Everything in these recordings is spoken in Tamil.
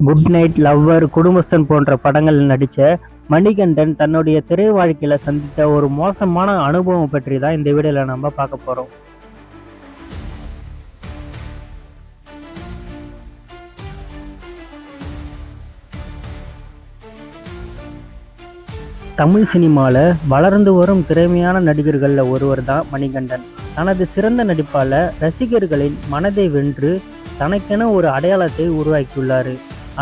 குட் நைட் லவ்வர் குடும்பஸ்தன் போன்ற படங்களில் நடித்த மணிகண்டன் தன்னுடைய திரை வாழ்க்கையில் சந்தித்த ஒரு மோசமான அனுபவம் பற்றி தான் இந்த வீடியோவில் நம்ம பார்க்க போகிறோம் தமிழ் சினிமாவில் வளர்ந்து வரும் திறமையான நடிகர்களில் ஒருவர் தான் மணிகண்டன். தனது சிறந்த நடிப்பால் ரசிகர்களின் மனதை வென்று தனக்கென ஒரு அடையாளத்தை உருவாக்கியுள்ளார்.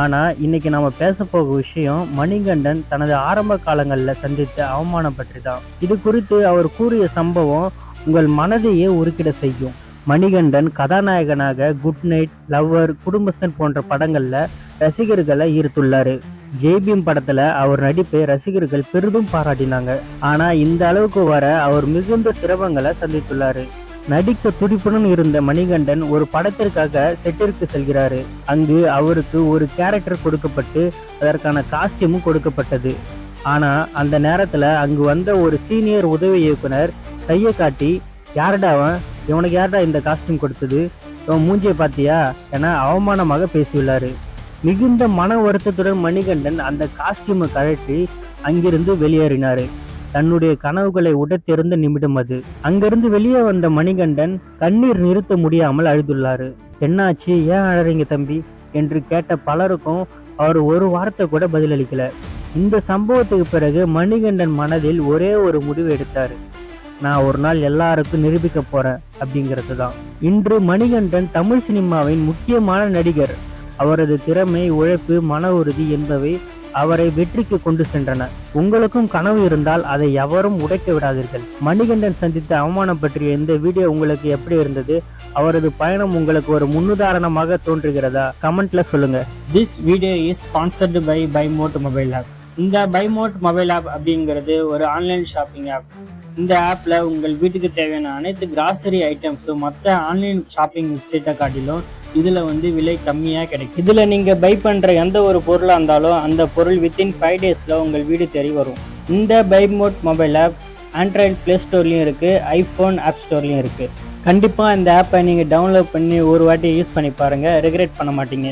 ஆனால் இன்னைக்கு நாம பேச போக விஷயம் மணிகண்டன் தனது ஆரம்ப காலங்களில் சந்தித்த அவமானம் பற்றி தான் இது குறித்து அவர் கூறிய சம்பவம் உங்கள் மனதையே உருக்கிட செய்யும். மணிகண்டன் கதாநாயகனாக குட் நைட் லவ்வர் குடும்பஸ்தன் போன்ற படங்களில் ரசிகர்களை ஈர்த்துள்ளார். ஜேபிஎம் படத்துல அவர் நடிப்பை ரசிகர்கள் பெரிதும் பாராட்டினாங்க. ஆனா இந்த அளவுக்கு வர அவர் மிகுந்த சிரமங்களை சந்தித்துள்ளாரு. நடிக்க துடிப்புடன் இருந்த மணிகண்டன் ஒரு படத்திற்காக செட்டிற்கு செல்கிறாரு. அங்கு அவருக்கு ஒரு கேரக்டர் கொடுக்கப்பட்டு அதற்கான காஸ்டியூமும் கொடுக்கப்பட்டது. ஆனா அந்த நேரத்துல அங்கு வந்த ஒரு சீனியர் உதவி இயக்குனர் கையை காட்டி யாரடா அவன்? இவனுக்கு யாரடா இந்த காஸ்டியூம் கொடுத்தது? இவன் மூஞ்சியை பார்த்தியா? என அவமானமாக பேசியுள்ளாரு. மிகுந்த மன வருத்தத்துடன் மணிகண்டன் அந்த காஸ்டியூமை கழற்றி அங்கிருந்து வெளியேறினாரு. தன்னுடைய கனவுகளை உடைத்தெறிந்த நிமிடம் அது. அங்கிருந்து வெளியே வந்த மணிகண்டன் கண்ணீர் நிறுத்த முடியாமல் அழுதுள்ளாரு. என்னாச்சு? ஏன் அழறீங்க தம்பி? என்று கேட்ட பலருக்கும் அவர் ஒரு வார்த்தை கூட பதிலளிக்கல. இந்த சம்பவத்துக்கு பிறகு மணிகண்டன் மனதில் ஒரே ஒரு முடிவு எடுத்தாரு. நான் ஒரு நாள் எல்லாருக்கும் நிரூபிக்க போறேன் அப்படிங்கிறது தான். இன்று மணிகண்டன் தமிழ் சினிமாவின் முக்கியமான நடிகர். அவரது திறமை உழைப்பு மன உறுதி என்பவை அவரை வெற்றிக்கு கொண்டு சென்றன உங்களுக்கும் கனவு இருந்தால் அதை எவரும் உடைக்க விடாதீர்கள். மணிகண்டன் சந்தித்த அவமானம் பற்றிய இந்த வீடியோ உங்களுக்கு எப்படி இருந்தது? அவரது பயணம் உங்களுக்கு ஒரு முன்னுதாரணமாக தோன்றுகிறதா? கமெண்ட்ல சொல்லுங்க. This video is sponsored by Bymot mobile app இந்த பைமோட் மொபைல் ஆப் அப்படிங்கிறது ஒரு ஆன்லைன் ஷாப்பிங் ஆப் இந்த ஆப்பில் உங்கள் வீட்டுக்கு தேவையான அனைத்து கிராசரி ஐட்டம்ஸும் மற்ற ஆன்லைன் ஷாப்பிங் வெப்சைட்டை காட்டிலும் இதில் வந்து விலை கம்மியாக கிடைக்கும் இதில் நீங்கள் பை பண்ணுற எந்த ஒரு பொருளாக இருந்தாலும் அந்த பொருள் வித்தின் ஃபைவ் டேஸில் உங்கள் வீடு தேடி வரும். இந்த பைமோட் மொபைல் ஆப் ஆண்ட்ராய்டு ப்ளே ஸ்டோர்லேயும் இருக்குது ஐஃபோன் ஆப் ஸ்டோர்லேயும் இருக்குது கண்டிப்பாக இந்த ஆப்பை நீங்கள் டவுன்லோட் பண்ணி ஒரு வாட்டி யூஸ் பண்ணி பாருங்கள் ரெகுலேட் பண்ண மாட்டீங்க.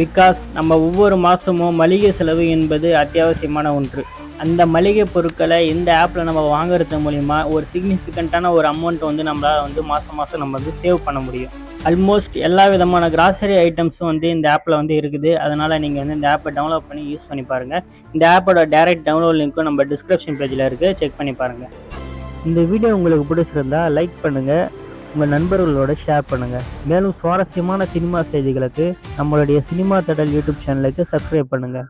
பிகாஸ் நம்ம ஒவ்வொரு மாதமும் மளிகை செலவு என்பது அத்தியாவசியமான ஒன்று. அந்த மளிகை பொருட்களை இந்த ஆப்பில் நம்ம வாங்குறது மூலிமா ஒரு சிக்னிஃபிகண்ட்டான ஒரு அமௌண்ட்டை வந்து நம்மளால் வந்து மாதம் மாதம் நம்ம வந்து சேவ் பண்ண முடியும். ஆல்மோஸ்ட் எல்லா விதமான கிராசரி ஐட்டம்ஸும் வந்து இந்த ஆப்பில் வந்து இருக்குது. அதனால் நீங்கள் வந்து இந்த ஆப்பை டவுன்லோட் பண்ணி யூஸ் பண்ணி பாருங்கள் இந்த ஆப்போட டைரக்ட் டவுன்லோட் லிங்க்கும் நம்ம டிஸ்கிரிப்ஷன் பேஜில் இருக்குது செக் பண்ணி பாருங்கள் இந்த வீடியோ உங்களுக்கு பிடிச்சிருந்தா லைக் பண்ணுங்கள் உங்கள் நண்பர்களோட ஷேர் பண்ணுங்கள் மேலும் சுவாரஸ்யமான சினிமா செய்திகளுக்கு நம்மளுடைய சினிமா தடல் யூடியூப் சேனலுக்கு சப்ஸ்கிரைப் பண்ணுங்கள்